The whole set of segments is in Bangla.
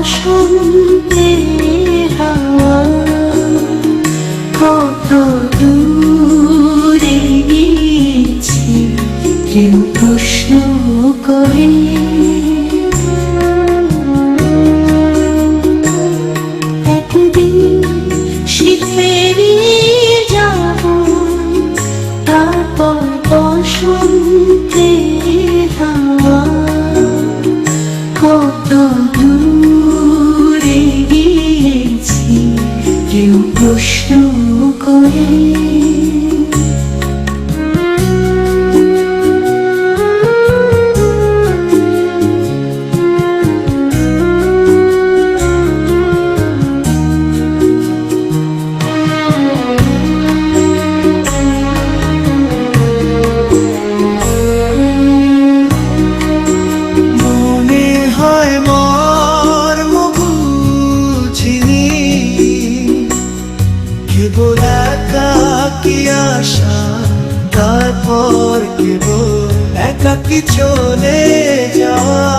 বসন্তে হাওয়া। কত দূরে গিয়েছি কেউ একদিন শীতেরই যাব তারপর বসন্তে প্রশ্ন করে আসা তারপর কেবল একাকি চলে যাওয়া?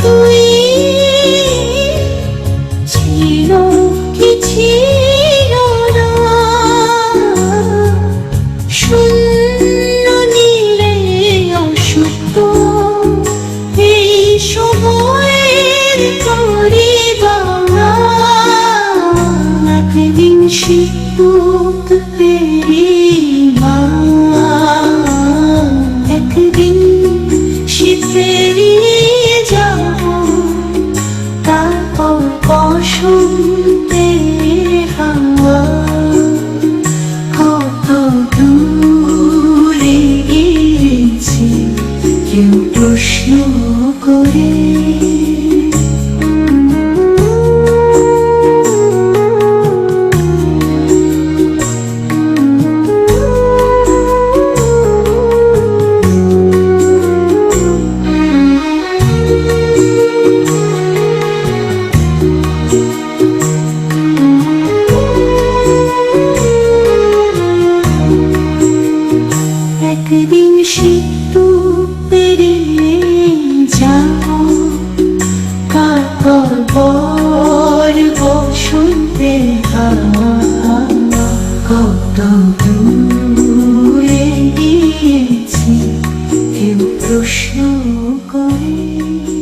তুই ছিল শীতেরই যাব তারপর বসন্তে কত দূরে গিয়েছি কেউ প্রশ্ন করে